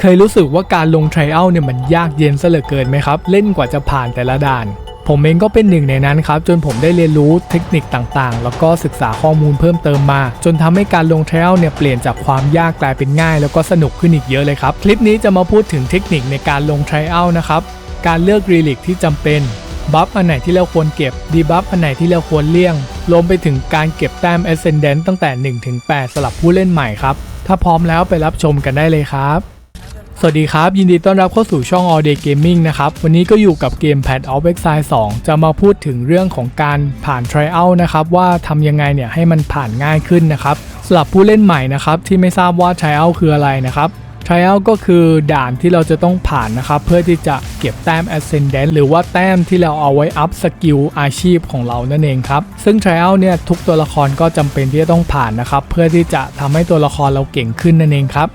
เคยรู้สึกว่าการลง trial เนี่ยมันยากเย็นซะเหลือเกินไหมครับ เล่นกว่าจะผ่านแต่ละด่าน ผมเองก็เป็นหนึ่งในนั้นครับ จนผมได้เรียนรู้เทคนิคต่างๆ แล้วก็ศึกษาข้อมูลเพิ่มเติมมา จนทำให้การลง trial เนี่ยเปลี่ยนจากความยากกลายเป็นง่าย แล้วก็สนุกขึ้นอีกเยอะเลยครับ คลิปนี้จะมาพูดถึงเทคนิคในการลง trial นะครับ การเลือกรีลิกที่จำเป็นบัฟอันไหนที่เราควรเก็บดีบัฟอันไหนที่เราควรเลี่ยงรวมไปถึงการเก็บแต้ม Ascendant ตั้งแต่1ถึง8สำหรับผู้เล่นใหม่ครับ ถ้าพร้อมแล้วไปรับชมกันได้เลยครับ สวัสดีครับ ยินดีต้อนรับเข้าสู่ช่อง All Day Gaming นะครับ วันนี้ก็อยู่กับเกม Pad of Exile 2 จะมาพูดถึงเรื่องของการผ่าน Trial นะครับ ว่าทำยังไงเนี่ยให้มันผ่านง่ายขึ้นนะครับสำหรับผู้เล่นใหม่นะครับที่ไม่ทราบว่า Trial คืออะไรนะครับ Trial ก็คือด่านที่เราจะต้องผ่านนะครับ เพื่อที่จะเก็บแต้ม Ascendant หรือว่าแต้มที่เราเอาไว้อัพสกิลอาชีพของเรานั่นเองครับ ซึ่ง Trial เนี่ย ทุกตัวละครก็จำเป็นที่จะต้องผ่านนะครับ เพื่อที่จะทำให้ตัวละครเราเก่งขึ้นนั่นเองครับ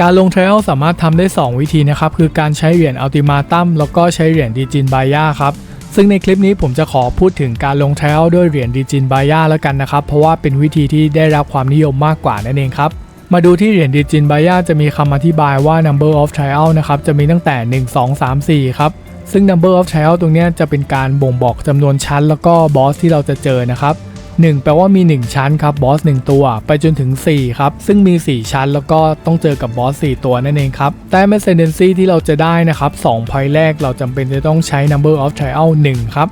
การลง Trial สามารถทำได้ 2 วิธีนะครับ คือการใช้เหรียญ Ultimatum แล้วก็ใช้เหรียญ d ิจินบายาครับ ซึ่งในคลิปนี้ผมจะขอพูดถึงการลง Trial ด้วยเหรียญ d ิจินบายาแล้วกันนะครับ เพราะว่าเป็นวิธีที่ได้รับความนิยมมากกว่านั่นเองครับ มาดูที่เหรียญ d ิจินบายาจะมีคำอธิบายว่า number of trial นะครับ จะมีตั้งแต่ 1 2 3 4 ครับ ซึ่ง number of trial ตรงนี้จะเป็นการบ่งบอกจำนวนชั้น แล้วก็บอสที่เราจะเจอนะครับ 1 แปลว่ามี 1 ชั้นครับบอส 1 ตัว ไปจนถึง 4 ครับ ซึ่งมี 4 ชั้น แล้วก็ต้องเจอกับบอส 4 ตัวนั่นเองครับ แต่ Ascendancy ที่เราจะได้นะครับ2 point แรกเราจำเป็นจะต้องใช้ Number of Trial 1 ครับ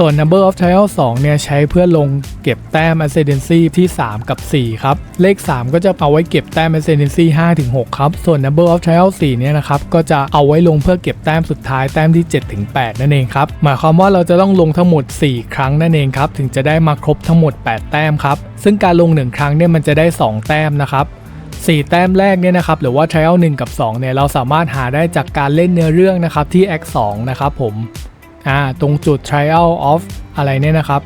ส่วน Number of Trial 2 เนี่ย ใช้เพื่อลงเก็บแต้ม Ascendancy ที่ 3 กับ 4 ครับ เลข 3 ก็จะเอาไว้เก็บแต้ม Ascendancy 5ถึง6ครับ ส่วน Number of Trial 4 เนี่ยนะครับ ก็จะเอาไว้ลงเพื่อเก็บแต้มสุดท้ายแต้มที่7ถึง8นั่นเองครับ หมายความว่าเราจะต้องลงทั้งหมด 4 ครั้งนั่นเองครับ ถึงจะได้มาครบทั้งหมด 8 แต้มครับ ซึ่งการลง 1 ครั้งเนี่ยมันจะได้ 2 แต้มนะครับ4 แต้มแรกเนี่ยนะครับหรือว่า Trial 1 กับ 2 เนี่ยเราสามารถหาได้จากการเล่นเนื้อเรื่องนะครับที่ Act 2 นะครับผม อ่าตรงจุด Trial of อะไรเนี่ยนะครับ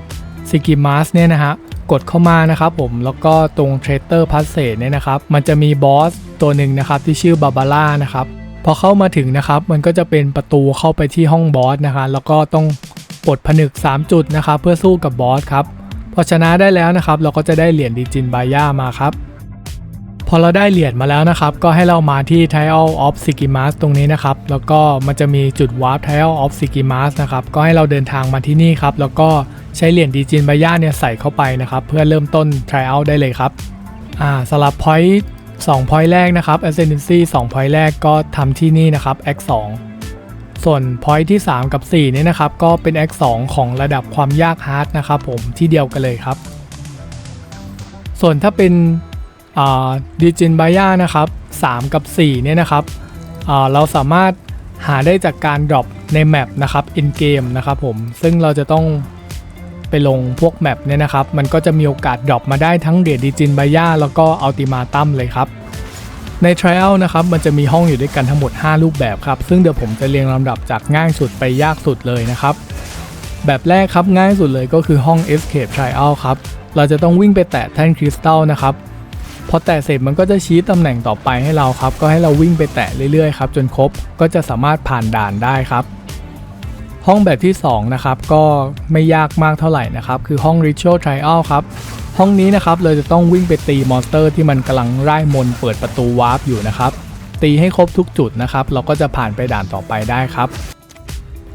s i g i m a s เนี่ยนะฮะกดเข้ามานะครับผมแล้วก็ตรง Traitor Passage เนี่ยนะครับ มันจะมีบอสตัวหนึ่งนะครับที่ชื่อบาบาร่านะครับพอเข้ามาถึงนะครับ มันก็จะเป็นประตูเข้าไปที่ห้องบอสนะคะแล้วก็ต้องปลดผนึก 3 จุดนะครับเพื่อสู้กับบอสครับพอชนะได้แล้วนะครับ เราก็จะได้เหรียญดิจินบาย่ามาครับ อเราได้เหรียญมาแล้วนะครับ ก็ให้เรามาที่ Trial of s i g i m a s ตรงนี้นะครับ แล้วก็มันจะมีจุด Warp Trial of s i g i m a s นะครับ ก็ให้เราเดินทางมาที่นี่ครับ แล้วก็ใช้เหรียญดีจินบายาเนี่ยใส่เข้าไปนะครับ เพื่อเริ่มต้น Trial ได้เลยครับ อ่าสลับ point 2 point แรกนะครับ Ascendancy 2 point แรกก็ทำที่นี่นะครับ Act 2ส่วน point ที่ 3 กับ 4 เนี่ยนะครับ ก็เป็น Act 2ของระดับความยาก Hard นะครับผมที่เดียวกันเลยครับ ส่วนถ้าเป็น ดิจินบายานะครับ3 กับ 4 เนี่ยนะครับเราสามารถหาได้จากการดรอปในแมปนะครับ in game นะครับผมซึ่งเราจะต้องไปลงพวกแมปเนี่ยนะครับ มันก็จะมีโอกาสดรอปมาได้ทั้งเดียดิจินบายาแล้วก็อัลติมาตัมเลยครับ ใน Trial นะครับมันจะมีห้องอยู่ด้วยกันทั้งหมด 5 รูปแบบครับ ซึ่งเดี๋ยวผมจะเรียงลำดับจากง่ายสุดไปยากสุดเลยนะครับ แบบแรกครับง่ายสุดเลยก็คือห้อง Escape Trial ครับเราจะต้องวิ่งไปแตะแท่นคริสตัลนะครับ พอแตะเสร็จมันก็จะชี้ตำแหน่งต่อไปให้เราครับ ก็ให้เราวิ่งไปแตะเรื่อยๆครับจนครบก็จะสามารถผ่านด่านได้ครับ ห้องแบบที่2นะครับก็ไม่ยากมากเท่าไหร่นะครับ คือห้อง Ritual Trial ครับห้องนี้นะครับเราจะต้องวิ่งไปตีมอนสเตอร์ที่มันกำลังไล่มนเปิดประตูวาร์ปอยู่นะครับตีให้ครบทุกจุดนะครับ เราก็จะผ่านไปด่านต่อไปได้ครับ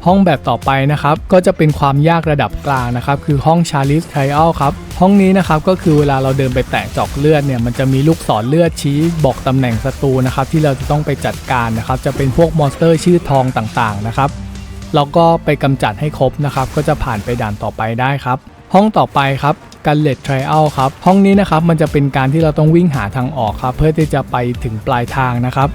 ห้องแบบต่อไปนะครับก็จะเป็นความยากระดับกลางนะครับคือห้อง Charlie's Trial ครับห้องนี้นะครับก็คือเวลาเราเดินไปแตะจอกเลือดเนี่ยมันจะมีลูกศรเลือดชี้บอกตำแหน่งศัตรูนะครับที่เราจะต้องไปจัดการนะครับจะเป็นพวกมอนสเตอร์ชื่อทองต่างๆนะครับเราก็ไปกำจัดให้ครบนะครับก็จะผ่านไปด่านต่อไปได้ครับห้องต่อไปครับการเลดทริอัลครับห้องนี้นะครับมันจะเป็นการที่เราต้องวิ่งหาทางออกครับเพื่อที่จะไปถึงปลายทางนะครับ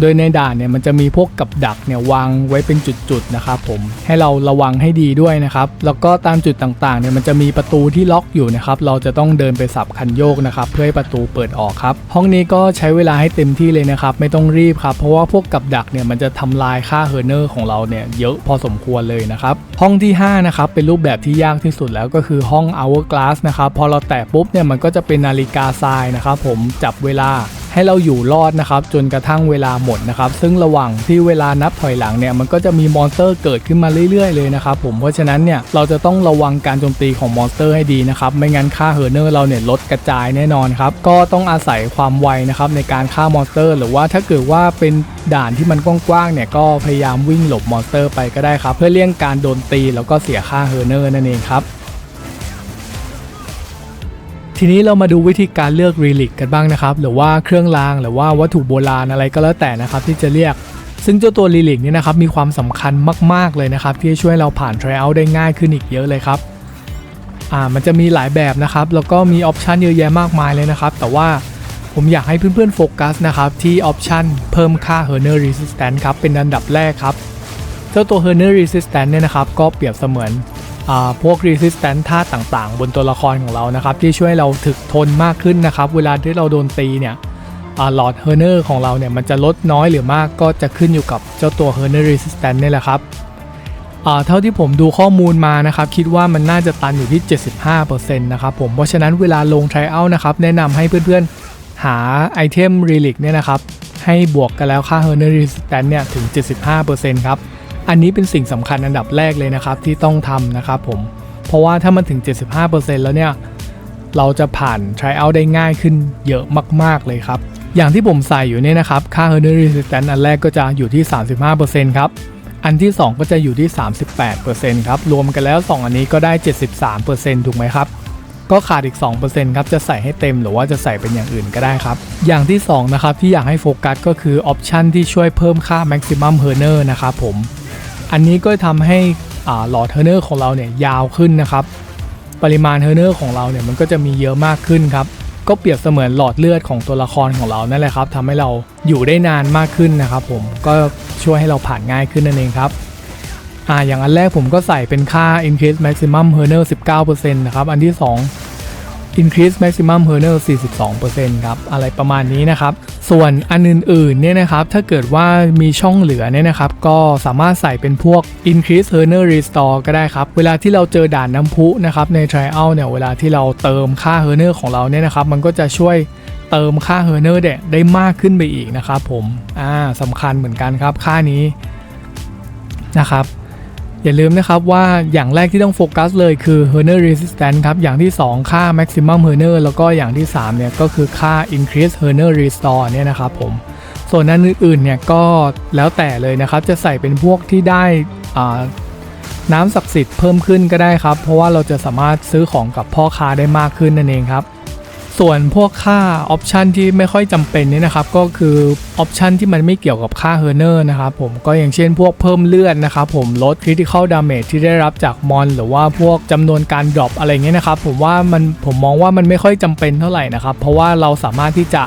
โดยในด่านเนี่ยมันจะมีพวกกับดักเนี่ยวางไว้เป็นจุดๆนะครับผมให้เราระวังให้ดีด้วยนะครับแล้วก็ตามจุดต่างๆเนี่ยมันจะมีประตูที่ล็อกอยู่นะครับเราจะต้องเดินไปสับคันโยกนะครับเพื่อให้ประตูเปิดออกครับห้องนี้ก็ใช้เวลาให้เต็มที่เลยนะครับไม่ต้องรีบครับเพราะว่าพวกกับดักเนี่ยมันจะทำลายค่าเฮอร์เนอร์ของเราเนี่ยเยอะพอสมควรเลยนะครับห้องที่5นะครับเป็นรูปแบบที่ยากที่สุดแล้วก็คือห้อง hourglass นะครับพอเราแตะปุ๊บเนี่ยมันก็จะเป็นนาฬิกาทรายนะครับผมจับเวลา ให้เราอยู่รอดนะครับจนกระทั่งเวลาหมดนะครับซึ่งระหว่างที่เวลานับถอยหลังเนี่ยมันก็จะมีมอนสเตอร์เกิดขึ้นมาเรื่อยๆเลยนะครับผมเพราะฉะนั้นเนี่ยเราจะต้องระวังการโจมตีของมอนสเตอร์ให้ดีนะครับไม่งั้นค่าเฮอร์เนอร์เราเนี่ยลดกระจายแน่นอนครับก็ต้องอาศัยความไวนะครับในการฆ่ามอนสเตอร์ หรือว่าถ้าเกิดว่าเป็นด่านที่มันกว้างๆเนี่ยก็พยายามวิ่งหลบมอนสเตอร์ไปก็ได้ครับ เพื่อเลี่ยงการโดนตีแล้วก็เสียค่าเฮอร์เนอร์นั่นเองครับ ทีนี้เรามาดูวิธีการเลือกรีลิกกันบ้างนะครับหรือว่าเครื่องรางหรือว่าวัตถุโบราณอะไรก็แล้วแต่นะครับที่จะเรียก ซึ่งเจ้าตัวรีลิกนี่นะครับมีความสำคัญมาก ๆ เลยนะครับ ที่จะช่วยเราผ่าน t r i a l ได้ง่ายขึ้นอีกเยอะเลยครับอ่ามันจะมีหลายแบบนะครับแล้วก็มีออปชันเยอะแยะมากมายเลยนะครับ แต่ว่าผมอยากให้เพื่อนๆโฟกัสนะครับที่ออปชันเพิ่มค่า h e r n e r Resistance ครับเป็นอันดับแรกครับ เจ้าตัว h e r n e r Resistance เนี่ยนะครับก็เปรียบเสมือน พวก Resistance ท่าต่างๆ บนตัวละครของเรานะครับ ที่ช่วยเราถึกทนมากขึ้นนะครับ เวลาที่เราโดนตีเนี่ยหลอด h e r n e r ของเราเนี่ยมันจะลดน้อยหรือมากก็จะขึ้นอยู่กับเจ้าตัว h e r n e r Resistance นี่แหละครับเท่าที่ผมดูข้อมูลมานะครับ คิดว่ามันน่าจะตันอยู่ที่ 75%นะครับผมเพราะฉะนั้นเวลาลง Trial นะครับแนะนำให้เพื่อนๆ หาไอเทม Relic เนี่ยนะครับ ให้บวกกันแล้วค่า h e r n e r Resistance เนี่ยถึง 75%ครับ อันนี้เป็นสิ่งสำคัญอันดับแรกเลยนะครับที่ต้องทำนะครับผม เพราะว่าถ้ามันถึง 75%แล้วเนี่ย เราจะผ่าน Trial ได้ง่ายขึ้นเยอะมาก ๆ เลยครับ อย่างที่ผมใส่อยู่เนี่ยนะครับ ค่า h e r n e r Resistance อันแรกก็จะอยู่ที่ 35%ครับ อันที่ 2 ก็จะอยู่ที่ 38%ครับ รวมกันแล้ว 2 อันนี้ก็ได้ 73%ถูกไหมครับก็ขาดอีก 2%ครับ จะใส่ให้เต็มหรือว่าจะใส่เป็นอย่างอื่นก็ได้ครับ อย่างที่ 2 นะครับ ที่อยากให้โฟกัสก็คือออปชันที่ช่วยเพิ่มค่า maximum h e r n e r นะครับผม อันนี้ก็ทำให้หลอดเฮอร์เนอร์ของเราเนี่ยยาวขึ้นนะครับ ปริมาณเฮอร์เนอร์ของเราเนี่ยมันก็จะมีเยอะมากขึ้นครับ ก็เปรียบเสมือนหลอดเลือดของตัวละครของเรานั่นแหละครับทำให้เราอยู่ได้นานมากขึ้นนะครับ ผมก็ช่วยให้เราผ่านง่ายขึ้นนั่นเองครับอ่าอย่างอันแรกผมก็ใส่เป็นค่า increase maximum h e r n e r 19%นะครับ อันที่ 2 increase maximum h e r n e 42%ครับ อะไรประมาณนี้นะครับ ส่วนอันอื่นๆเนี่ยนะครับ ถ้าเกิดว่ามีช่องเหลือเนี่ยนะครับ ก็สามารถใส่เป็นพวก increase h e r n e Restore ก็ได้ครับ เวลาที่เราเจอด่านน้ำพุนะครับ ใน trial เนี่ย เวลาที่เราเติมค่า h e r n e ของเราเนี่ยนะครับ มันก็จะช่วยเติมค่า h e r n e เนี่ยได้มากขึ้นไปอีกนะครับผม อ่าสำคัญเหมือนกันครับ ค่านี้นะครับ อย่าลืมนะครับว่าอย่างแรกที่ต้องโฟกัสเลยคือ h e r n e r resistance ครับ อย่างที่ 2 ค่า maximum h e r n e r แล้วก็อย่างที่3เนี่ยก็คือค่า increase h e r n e r restore เนี่ยนะครับผมส่วนนั้นอื่นๆเนี่ยก็แล้วแต่เลยนะครับ จะใส่เป็นพวกที่ได้น้ำศักดิ์สิทธิ์เพิ่มขึ้นก็ได้ครับ เพราะว่าเราจะสามารถซื้อของกับพ่อค้าได้มากขึ้นนั่นเองครับ ส่วนพวกค่าออปชันที่ไม่ค่อยจำเป็นนี่นะครับก็คือออปชันที่มันไม่เกี่ยวกับค่าเฮอร์เนอร์นะครับผมก็อย่างเช่นพวกเพิ่มเลือดนะครับผมลด Critical Damage ที่ได้รับจากมอน หรือว่าพวกจำนวนการดรอปอะไรเงี้ยนะครับผมว่ามันผมมองว่ามันไม่ค่อยจำเป็นเท่าไหร่นะครับเพราะว่าเราสามารถที่จะ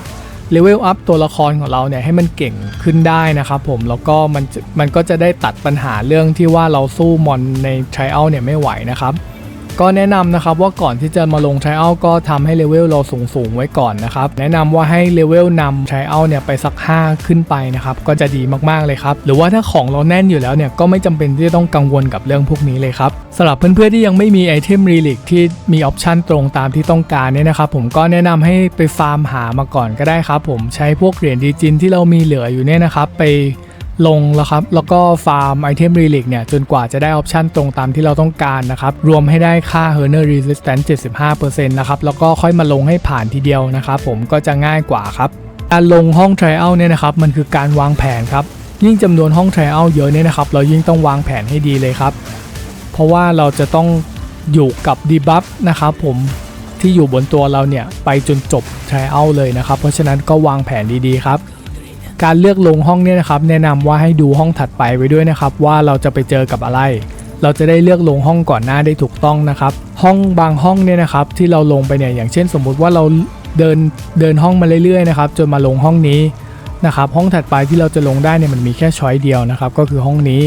เลเวลอัพตัวละครของเราเนี่ยให้มันเก่งขึ้นได้นะครับผมแล้วก็มันมันก็จะได้ตัดปัญหาเรื่องที่ว่าเราสู้มอนใน Trial เนี่ยไม่ไหวนะครับ ก็แนะนำนะครับว่าก่อนที่จะมาลง Trial ก็ทำให้เลเวลเราสูงสูงไว้ก่อนนะครับแนะนำว่าให้เลเวลนำ Trial เนี่ยไปสัก 5 ขึ้นไปนะครับก็จะดีมากๆเลยครับหรือว่าถ้าของเราแน่นอยู่แล้วเนี่ยก็ไม่จำเป็นที่จะต้องกังวลกับเรื่องพวกนี้เลยครับสำหรับเพื่อนๆที่ยังไม่มีไอเทมรีลิกที่มีออปชันตรงตามที่ต้องการเนี่ยนะครับผมก็แนะนำให้ไปฟาร์มหามาก่อนก็ได้ครับผมใช้พวกเหรียญดีจินที่เรามีเหลืออยู่เนี่ยนะครับไป ลงแล้วครับ แล้วก็ฟาร์มไอเทมรีลิกเนี่ย จนกว่าจะได้ออปชันตรงตามที่เราต้องการนะครับ รวมให้ได้ค่า h e r n e r Resistance 75%นะครับ แล้วก็ค่อยมาลงให้ผ่านทีเดียวนะครับผมก็จะง่ายกว่าครับ การลงห้อง Trial เนี่ยนะครับ มันคือการวางแผนครับ ยิ่งจำนวนห้อง Trial เยอะเนี่ยนะครับ เรายิ่งต้องวางแผนให้ดีเลยครับ เพราะว่าเราจะต้องอยู่กับดีบัฟนะครับผมที่อยู่บนตัวเราเนี่ยไปจนจบ Trial เลยนะครับ เพราะฉะนั้นก็วางแผนดีๆครับ การเลือกลงห้องเนี่ยนะครับ แนะนำว่าให้ดูห้องถัดไปไว้ด้วยนะครับ ว่าเราจะไปเจอกับอะไร เราจะได้เลือกลงห้องก่อนหน้าได้ถูกต้องนะครับ ห้องบางห้องเนี่ยนะครับ ที่เราลงไปเนี่ยอย่างเช่น สมมุติว่าเราเดินเดินห้องมาเรื่อยๆนะครับจนมาลงห้องนี้นะครับ ห้องถัดไปที่เราจะลงได้เนี่ยมันมีแค่ช้อยเดียวนะครับ ก็คือห้องนี้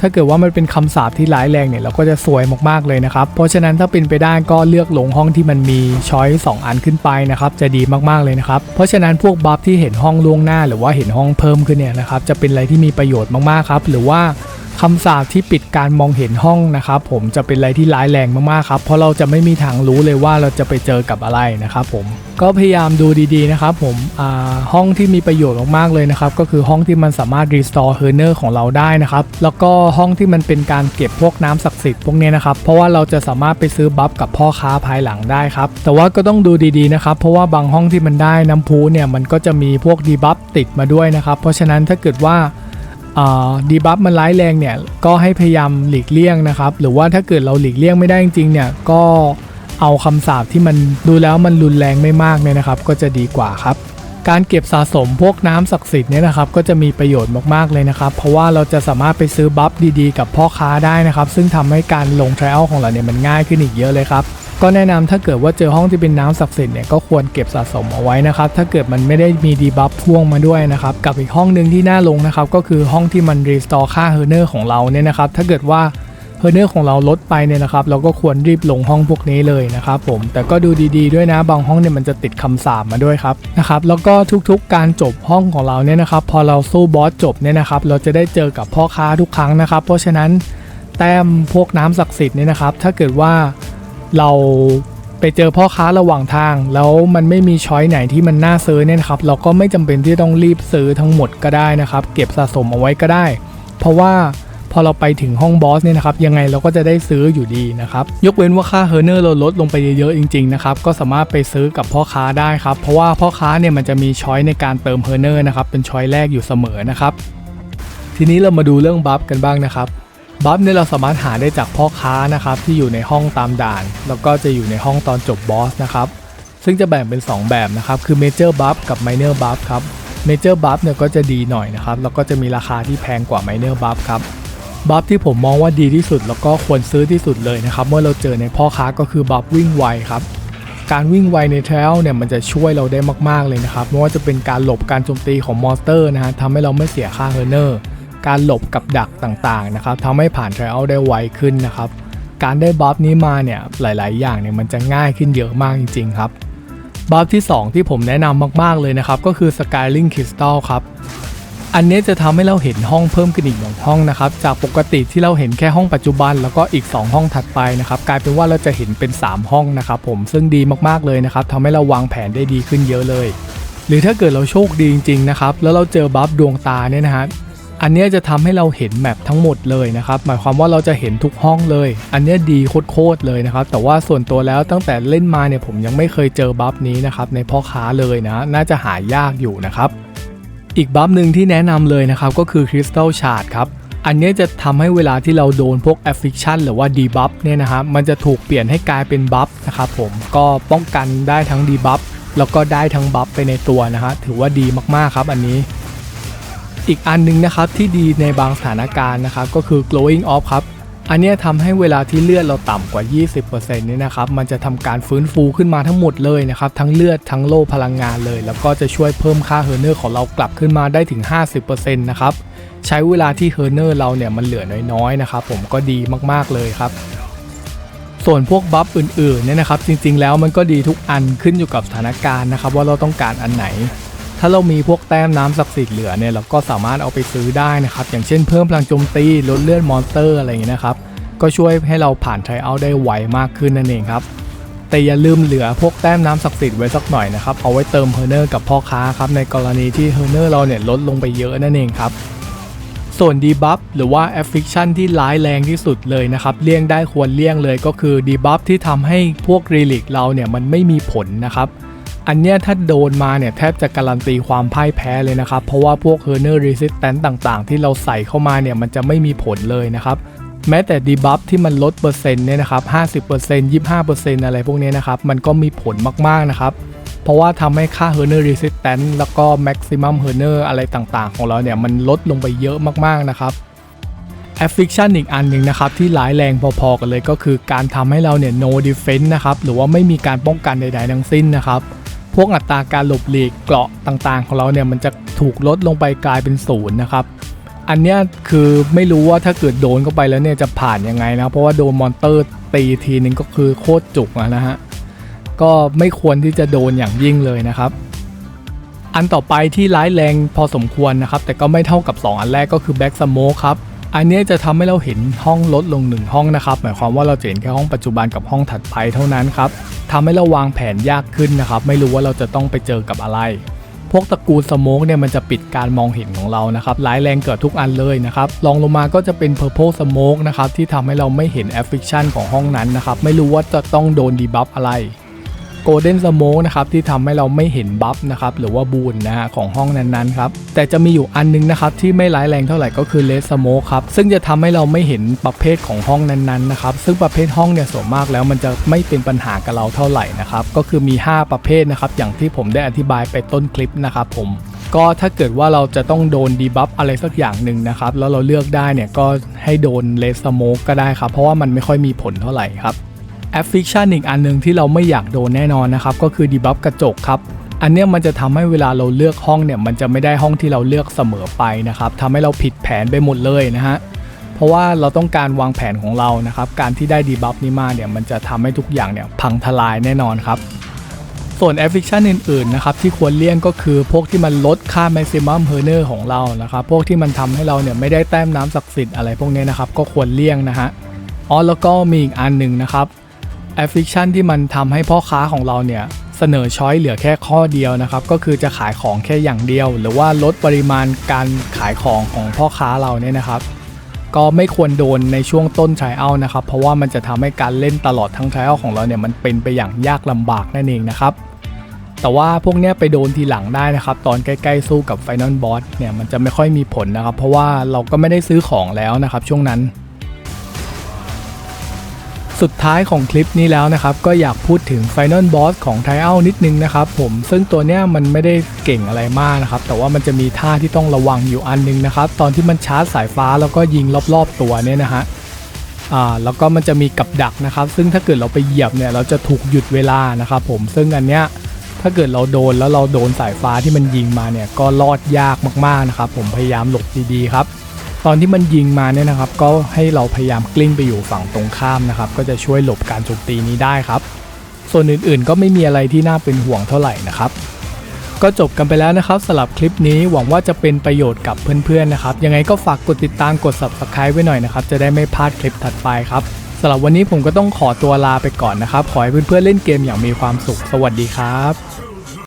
ถ้าเกิดว่ามันเป็นคำสาปที่ร้ายแรงเนี่ยเราก็จะสวยมากๆเลยนะครับ เพราะฉะนั้นถ้าเป็นไปได้ก็เลือกลงห้องที่มันมีช้อย2อันขึ้นไปนะครับจะดีมากๆเลยนะครับ เพราะฉะนั้นพวกบัฟที่เห็นห้องล่วงหน้า หรือว่าเห็นห้องเพิ่มขึ้นเนี่ยนะครับจะเป็นอะไรที่มีประโยชน์มากๆครับหรือว่า คำสาปที่ปิดการมองเห็นห้องนะครับผมจะเป็นอะไรที่ร้ายแรงมากๆครับ เพราะเราจะไม่มีทางรู้เลยว่าเราจะไปเจอกับอะไรนะครับผมก็พยายามดูดีๆนะครับผมห้องที่มีประโยชน์มากๆเลยนะครับ ก็คือห้องที่มันสามารถ restore h e r n e r ของเราได้นะครับ แล้วก็ห้องที่มันเป็นการเก็บพวกน้ำศักดิ์สิทธิ์พวกนี้นะครับ เพราะว่าเราจะสามารถไปซื้อบัฟกับพ่อค้าภายหลังได้ครับ แต่ว่าก็ต้องดูดีๆนะครับ เพราะว่าบางห้องที่มันได้น้ำพุเนี่ยมันก็จะมีพวกดีบัฟติดมาด้วยนะครับ เพราะฉะนั้นถ้าเกิดว่า ดีบัฟมันร้ายแรงเนี่ยก็ให้พยายามหลีกเลี่ยงนะครับ หรือว่าถ้าเกิดเราหลีกเลี่ยงไม่ได้จริงๆเนี่ยก็เอาคำสาปที่มันดูแล้วมันรุนแรงไม่มากเนี่ยนะครับ ก็จะดีกว่าครับ การเก็บสะสมพวกน้ำศักดิ์สิทธิ์เนี่ยนะครับก็จะมีประโยชน์มากๆเลยนะครับ เพราะว่าเราจะสามารถไปซื้อบัฟดีๆ กับพ่อค้าได้นะครับ ซึ่งทำให้การลง trial ของเราเนี่ยมันง่ายขึ้นอีกเยอะเลยครับ ก็แนะนำถ้าเกิดว่าเจอห้องที่เป็นน้ำศักดิ์สิทธิ์เนี่ยก็ควรเก็บสะสมเอาไว้นะครับถ้าเกิดมันไม่ได้มีดีบัฟพ่วงมาด้วยนะครับกับอีกห้องหนึ่งที่น่าลงนะครับก็คือห้องที่มันรีสตอร์ค่าเฮอร์เนอร์ของเราเนี่ยนะครับถ้าเกิดว่าเฮอร์เนอร์ของเราลดไปเนี่ยนะครับเราก็ควรรีบลงห้องพวกนี้เลยนะครับผมแต่ก็ดูดีๆด้วยนะบางห้องเนี่ยมันจะติดคำสาปมาด้วยครับนะครับแล้วก็ทุกๆการจบห้องของเราเนี่ยนะครับพอเราสู้บอสจบเนี่ยนะครับเราจะได้เจอกับพ่อค้าทุกครั้งนะครับ เพราะฉะนั้นแต้มพวกน้ำศักดิ์สิทธิ์เนี่ยนะครับถ้าเกิดว่า เราไปเจอพ่อค้าระหว่างทาง แล้วมันไม่มีช้อยไหนที่มันน่าซื้อเนี่ยครับ เราก็ไม่จำเป็นที่ต้องรีบซื้อทั้งหมดก็ได้นะครับ เก็บสะสมเอาไว้ก็ได้ เพราะว่าพอเราไปถึงห้องบอสเนี่ยนะครับยังไงเราก็จะได้ซื้ออยู่ดีนะครับ ยกเว้นว่าค่าเฮอร์เนอร์เราลดลงไปเยอะๆจริงๆนะครับก็สามารถไปซื้อกับพ่อค้าได้ครับ เพราะว่าพ่อค้าเนี่ยมันจะมีช้อยในการเติมเฮอร์เนอร์นะครับเป็นช้อยแรกอยู่เสมอนะครับทีนี้เรามาดูเรื่องบัฟกันบ้างนะครับ บัฟเนี่ยเราสามารถหาได้จากพ่อค้านะครับที่อยู่ในห้องตามด่าน แล้วก็จะอยู่ในห้องตอนจบบอสนะครับซึ่งจะแบ่งเป็น 2 แบบนะครับคือ Major Buff กับ Minor Buff ครับ Major Buff เนี่ยก็จะดีหน่อยนะครับแล้วก็จะมีราคาที่แพงกว่า Minor Buff ครับบัฟที่ผมมองว่าดีที่สุดแล้วก็ควรซื้อที่สุดเลยนะครับเมื่อเราเจอในพ่อค้าก็คือบัฟวิ่งไวครับการวิ่งไวในเทรลเนี่ยมันจะช่วยเราได้มากๆเลยนะครับไม่ว่าจะเป็นการหลบการโจมตีของมอนสเตอร์นะฮะทำให้เราไม่เสียค่าเฮอร์เนอร์ การหลบกับดักต่างๆนะครับทำให้ผ่าน trial ได้ไวขึ้นนะครับ การได้บัฟนี้มาเนี่ยหลาย ๆ อย่างเนี่ยมันจะง่ายขึ้นเยอะมากจริง ๆ ครับบัฟที่ 2 ที่ผมแนะนำมาก ๆ เลยนะครับ ก็คือ Skyling Crystal ครับ อันนี้จะทำให้เราเห็นห้องเพิ่มขึ้นอีกหนึ่งห้องนะครับ จากปกติที่เราเห็นแค่ห้องปัจจุบัน แล้วก็อีก 2 ห้องถัดไปนะครับ กลายเป็นว่าเราจะเห็นเป็น 3 ห้องนะครับผมซึ่งดีมากๆเลยนะครับทำให้เราวางแผนได้ดีขึ้นเยอะเลย หรือถ้าเกิดเราโชคดีจริงๆนะครับแล้วเราเจอบัฟดวงตาเนี่ยนะฮะ อันนี้จะทำให้เราเห็นแมปทั้งหมดเลยนะครับหมายความว่าเราจะเห็นทุกห้องเลย อันนี้ดีโคตรเลยนะครับแต่ว่าส่วนตัวแล้วตั้งแต่เล่นมาเนี่ยผมยังไม่เคยเจอบัฟนี้นะครับในพ่อค้าเลยนะน่าจะหายากอยู่นะครับอีกบัฟหนึ่งที่แนะนำเลยนะครับก็คือ Crystal Shard ครับอันนี้จะทำให้เวลาที่เราโดนพวก Affliction หรือว่า Debuff เนี่ยนะครับมันจะถูกเปลี่ยนให้กลายเป็นบัฟนะครับผมก็ป้องกันได้ทั้ง Debuff แล้วก็ได้ทั้งบัฟไปในตัวนะฮะถือว่าดีมากๆครับอันนี้ อีกอันหนึงนะครับที่ดีในบางสถานการณ์นะครับก็คือ glowing off ครับอันนี้ทำให้เวลาที่เลือดเราต่ำกว่า 20%เนี่ยนะครับ มันจะทำการฟื้นฟูขึ้นมาทั้งหมดเลยนะครับ ทั้งเลือดทั้งโลพลังงานเลย แล้วก็จะช่วยเพิ่มค่าเฮอร์เนอร์ของเรากลับขึ้นมาได้ถึง 50%นะครับ ใช้เวลาที่เฮอร์เนอร์เราเนี่ยมันเหลือน้อยๆนะครับ ผมก็ดีมากๆเลยครับ ส่วนพวกบัฟอื่นๆเนี่ยนะครับ จริงๆแล้วมันก็ดีทุกอันขึ้นอยู่กับสถานการณ์นะครับ ว่าเราต้องการอันไหน ถ้าเรามีพวกแต้มน้ำศักดิ์สิทธิ์เหลือเนี่ยเราก็สามารถเอาไปซื้อได้นะครับ อย่างเช่นเพิ่มพลังโจมตีลดเลือดมอนสเตอร์อะไรอย่างเงี้ยนะครับ ก็ช่วยให้เราผ่านไทเอาได้ไวมากขึ้นนั่นเองครับ แต่อย่าลืมเหลือพวกแต้มน้ำศักดิ์สิทธิ์ไว้สักหน่อยนะครับ เอาไว้เติมเฮอร์เนอร์กับพ่อค้าครับ ในกรณีที่เฮอร์เนอร์เราเนี่ยลดลงไปเยอะนั่นเองครับส่วนดีบัฟหรือว่า Affliction ที่ร้ายแรงที่สุดเลยนะครับ เลี่ยงได้ควรเลี่ยงเลยก็คือดีบัฟที่ทำให้พวกรีลิกเราเนี่ยมันไม่มีผลนะครับ อันเนี้ยถ้าโดนมาเนี่ยแทบจะการันตีความพ่ายแพ้เลยนะครับ เพราะว่าพวก h e r n e r Resistance ต่างๆ ที่เราใส่เข้ามาเนี่ยมันจะไม่มีผลเลยนะครับ แม้แต่ดีบัฟที่มันลดเปอร์เซ็นต์เนี่ยนะครับ 50% 25%อะไรพวกนี้นะครับ มันก็มีผลมากๆนะครับ เพราะว่าทำให้ค่า h e r n e r Resistance แล้วก็ Maximum h e r n e r อะไรต่างๆ ของเราเนี่ยมันลดลงไปเยอะมากๆนะครับ Affliction อีกอันหนึ่งนะครับที่ร้ายแรงพอๆกันเลยก็คือการทำให้เราเนี่ย no defense นะครับหรือว่าไม่มีการป้องกันใดๆทั้งสิ้นนะครับ วกอัตราการหลบหลีกเกราะต่างๆ ของเราเนี่ยมันจะถูกลดลงไปกลายเป็นศูนย์นะครับ อันเนี้ยคือไม่รู้ว่าถ้าเกิดโดนเข้าไปแล้วเนี่ยจะผ่านยังไงนะเพราะว่าโดนมอนเตอร์ตีทีนึงก็คือโคตรจุกนะฮะก็ไม่ควรที่จะโดนอย่างยิ่งเลยนะครับ อันต่อไปที่ร้ายแรงพอสมควรนะครับ แต่ก็ไม่เท่ากับ 2 อันแรกก็คือแบ็กสโมครับ อันนี้จะทำให้เราเห็นห้องลดลงหนึ่งห้องนะครับ หมายความว่าเราจะเห็นแค่ห้องปัจจุบันกับห้องถัดไปเท่านั้นครับทำให้เราวางแผนยากขึ้นนะครับ ไม่รู้ว่าเราจะต้องไปเจอกับอะไร พวกตระกูลสโมกเนี่ยมันจะปิดการมองเห็นของเรานะครับร้ายแรงเกิดทุกอันเลยนะครับลองลงมาก็จะเป็น Purple Smoke นะครับที่ทำให้เราไม่เห็น Affliction ของห้องนั้นนะครับไม่รู้ว่าจะต้องโดนดีบัฟอะไร Golden Smoke นะครับที่ทำให้เราไม่เห็นบัฟนะครับหรือว่าบูนนะฮะของห้องนั้นๆครับแต่จะมีอยู่อันนึงนะครับที่ไม่ร้ายแรงเท่าไหร่ก็คือ Red Smoke ครับซึ่งจะทำให้เราไม่เห็นประเภทของห้องนั้นๆนะครับซึ่งประเภทห้องเนี่ยส่วนมากแล้วมันจะไม่เป็นปัญหากับเราเท่าไหร่นะครับก็คือมี 5 ประเภทนะครับอย่างที่ผมได้อธิบายไปต้นคลิปนะครับผมก็ถ้าเกิดว่าเราจะต้องโดนดีบัฟอะไรสักอย่างหนึ่งนะครับแล้วเราเลือกได้เนี่ยก็ให้โดน Red Smoke ก็ได้ครับเพราะว่ามันไม่ค่อยมีผลเท่าไหร่ครับ แอฟฟิคชันอีกอันหนึ่งที่เราไม่อยากโดนแน่นอนนะครับ ก็คือดีบัฟกระจกครับอันเนี้ยมันจะทำให้เวลาเราเลือกห้องเนี่ยมันจะไม่ได้ห้องที่เราเลือกเสมอไปนะครับทำให้เราผิดแผนไปหมดเลยนะฮะเพราะว่าเราต้องการวางแผนของเรานะครับการที่ได้ดีบัฟนี้มาเนี่ยมันจะทำให้ทุกอย่างเนี่ยพังทลายแน่นอนครับส่วนแอฟฟิคชันอื่นๆนะครับที่ควรเลี่ยงก็คือพวกที่มันลดค่า maximum h e r n e r ของเรานะครับพวกที่มันทำให้เราเนี่ยไม่ได้แต้มน้ำศักดิ์สิทธิ์อะไรพวกนี้นะครับก็ควรเลี่ยงนะฮะอ๋อแล้วก็มีอีกอันหนึ่งนะครับ แอฟฟิคชันที่มันทำให้พ่อค้าของเราเนี่ยเสนอช้อยเหลือแค่ข้อเดียวนะครับ ก็คือจะขายของแค่อย่างเดียว หรือว่าลดปริมาณการขายของของพ่อค้าเราเนี่ยนะครับ ก็ไม่ควรโดนในช่วงต้น t ร i เอานะครับ เพราะว่ามันจะทำให้การเล่นตลอดทั้ง t ร i เอาของเราเนี่ยมันเป็นไปอย่างยากลำบากนั่นเองนะครับแต่ว่าพวกเนี้ยไปโดนทีหลังได้นะครับ ตอนใกล้ๆสู้กับไฟนอลบอสเนี่ยมันจะไม่ค่อยมีผลนะครับ เพราะว่าเราก็ไม่ได้ซื้อของแล้วนะครับช่วงนั้น สุดท้ายของคลิปนี้แล้วนะครับ ก็อยากพูดถึง Final Boss ของ t r i a l นิดนึงนะครับผมซึ่งตัวเนี้ยมันไม่ได้เก่งอะไรมากนะครับ แต่ว่ามันจะมีท่าที่ต้องระวังอยู่อันนึงนะครับ ตอนที่มันชาร์จสายฟ้าแล้วก็ยิงรอบๆตัวเนี่ยนะฮะอ่าแล้วก็มันจะมีกับดักนะครับ ซึ่งถ้าเกิดเราไปเหยียบเนี่ยเราจะถูกหยุดเวลานะครับผมซึ่งอันเนี้ยถ้าเกิดเราโดนแล้วเราโดนสายฟ้าที่มันยิงมาเนี่ยก็รอดยากมากๆนะครับผมพยายามหลบดีๆครับ อนที่มันยิงมาเนี่ยนะครับ ก็ให้เราพยายามกลิ้งไปอยู่ฝั่งตรงข้ามนะครับ ก็จะช่วยหลบการโจมตีนี้ได้ครับ ส่วนอื่นๆ ก็ไม่มีอะไรที่น่าเป็นห่วงเท่าไหร่นะครับ ก็จบกันไปแล้วนะครับสำหรับคลิปนี้หวังว่าจะเป็นประโยชน์กับเพื่อนๆนะครับ ยังไงก็ฝากกดติดตามกด subscribe ไว้หน่อยนะครับ จะได้ไม่พลาดคลิปถัดไปครับสำหรับวันนี้ผมก็ต้องขอตัวลาไปก่อนนะครับ ขอให้เพื่อนๆเล่นเกมอย่างมีความสุข สวัสดีครับ